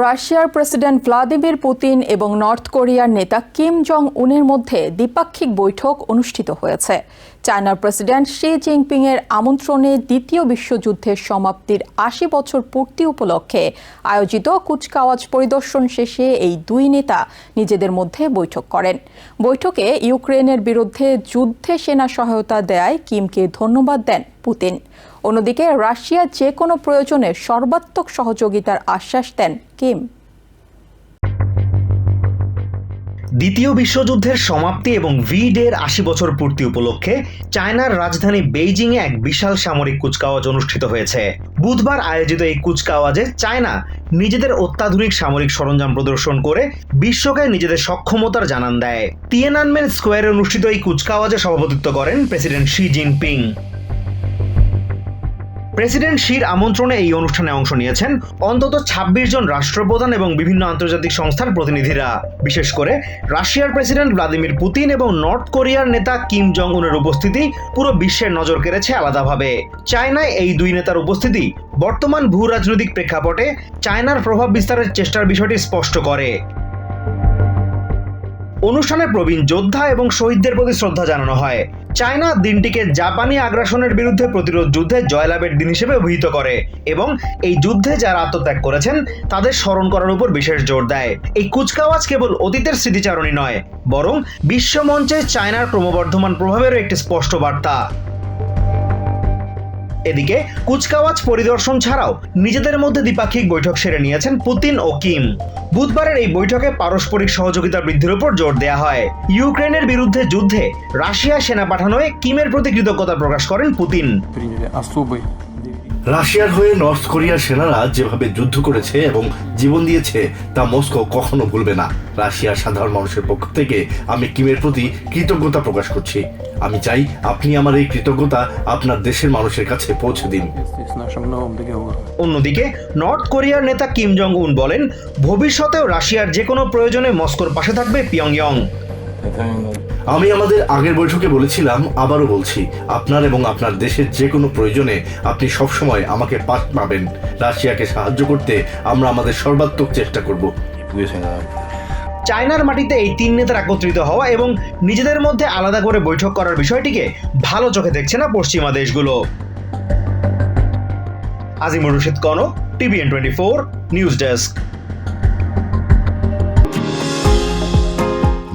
রাশিয়ার president Vladimir Putin এবং north কোরিয়ার নেতা কিম জং উনের মধ্যে দ্বিপাক্ষিক বৈঠক অনুষ্ঠিত হয়েছে। চায়নার প্রেসিডেন্ট শি জিনপিং এর আমন্ত্রণে দ্বিতীয় বিশ্বযুদ্ধের সমাপ্তির আশি বছর পূর্তি উপলক্ষে আয়োজিত কুচকাওয়াজ পরিদর্শন শেষে এই দুই নেতা নিজেদের মধ্যে বৈঠক করেন। বৈঠকে ইউক্রেনের বিরুদ্ধে যুদ্ধে সেনা সহায়তা দেয় কিমকে ধন্যবাদ দেন পুতিন। অন্যদিকে রাশিয়া যে কোনো প্রয়োজনে সর্বাত্মক সহযোগিতার আশ্বাস দেন কিম। দ্বিতীয় বিশ্বযুদ্ধের সমাপ্তি এবং ভি ডের আশি বছর পূর্তি উপলক্ষে চায়নার রাজধানী বেইজিংয়ে এক বিশাল সামরিক কুচকাওয়াজ অনুষ্ঠিত হয়েছে। বুধবার আয়োজিত এই কুচকাওয়াজে চায়না নিজেদের অত্যাধুনিক সামরিক সরঞ্জাম প্রদর্শন করে বিশ্বকে নিজেদের সক্ষমতার জানান দেয়। তিয়েনানমেন স্কোয়ারে অনুষ্ঠিত এই কুচকাওয়াজে সভাপতিত্ব করেন প্রেসিডেন্ট শি জিনপিং। প্রেসিডেন্ট শির আমন্ত্রণে এই অনুষ্ঠানে অংশ নিয়েছেন অন্তত ২৬ জন রাষ্ট্রপ্রধান এবং বিভিন্ন আন্তর্জাতিক সংস্থার প্রতিনিধিরা। বিশেষ করে রাশিয়ার প্রেসিডেন্ট ভ্লাদিমির পুতিন এবং নর্থ কোরিয়ার নেতা কিম জং উনের উপস্থিতি পুরো বিশ্বের নজর কেড়েছে আলাদাভাবে। চায়নায় এই দুই নেতার উপস্থিতি বর্তমান ভূ রাজনৈতিক প্রেক্ষাপটে চায়নার প্রভাব বিস্তারের চেষ্টার বিষয়টি স্পষ্ট করে। অনুষ্ঠানে প্রবীণ যোদ্ধা এবং শহীদদের প্রতি শ্রদ্ধা জানানো হয়। চায়না দিনটিকে জাপানি আগ্রাসনের বিরুদ্ধে প্রতিরোধ যুদ্ধে জয়লাভের দিন হিসেবে অভিহিত করে এবং এই যুদ্ধে যারা আত্মত্যাগ করেছেন, তাদের স্মরণ করার উপর বিশেষ জোর দেয়। এই কুচকাওয়াজ কেবল অতীতের স্মৃতিচারণই নয়, বরং বিশ্বমঞ্চে চায়নার ক্রমবর্ধমান প্রভাবেরও একটি স্পষ্ট বার্তা। এদিকে কুচকাওয়াজ পরিদর্শন ছাড়াও নিজেদের মধ্যে দ্বিপাক্ষিক বৈঠক সেরে নিয়েছেন পুতিন ও কিম। বুধবারের এই বৈঠকে পারস্পরিক সহযোগিতা বৃদ্ধির উপর জোর দেয়া হয়। ইউক্রেনের বিরুদ্ধে যুদ্ধে রাশিয়া সেনা পাঠানোয় কিমের প্রতি কৃতজ্ঞতা প্রকাশ করেন পুতিন। রাশিয়ার হয়ে নর্থ কোরিয়ার সেনারা যেভাবে যুদ্ধ করেছে এবং জীবন দিয়েছে, তা মস্কো কখনো ভুলবে না। রাশিয়ার সাধারণ মানুষের পক্ষ থেকে আমি কিমের প্রতি কৃতজ্ঞতা প্রকাশ করছি। আমি চাই আপনি আমার এই কৃতজ্ঞতা আপনার দেশের মানুষের কাছে পৌঁছে দিন। অন্যদিকে, নর্থ কোরিয়ার নেতা কিম জং উন বলেন, ভবিষ্যতেও রাশিয়ার যে কোনো প্রয়োজনে মস্কোর পাশে থাকবে পিয়ংইয়ং। আমি আমাদের আগের বৈঠকে বলেছিলাম, আবারও বলছি, আপনার এবং আপনার দেশের যে কোনো প্রয়োজনে আপনি সবসময় আমাকে পাশ পাবেন। রাশিয়াকে সাহায্য করতে আমরা আমাদের সর্বাত্মক চেষ্টা করব। চায়নার মাটিতে এই তিন নেতার একত্রিত হওয়া এবং নিজেদের মধ্যে আলাদা করে বৈঠক করার বিষয়টিকে ভালো চোখে দেখছে না পশ্চিমা দেশগুলো। Azimur Rashid Konok TVN twenty four, news desk.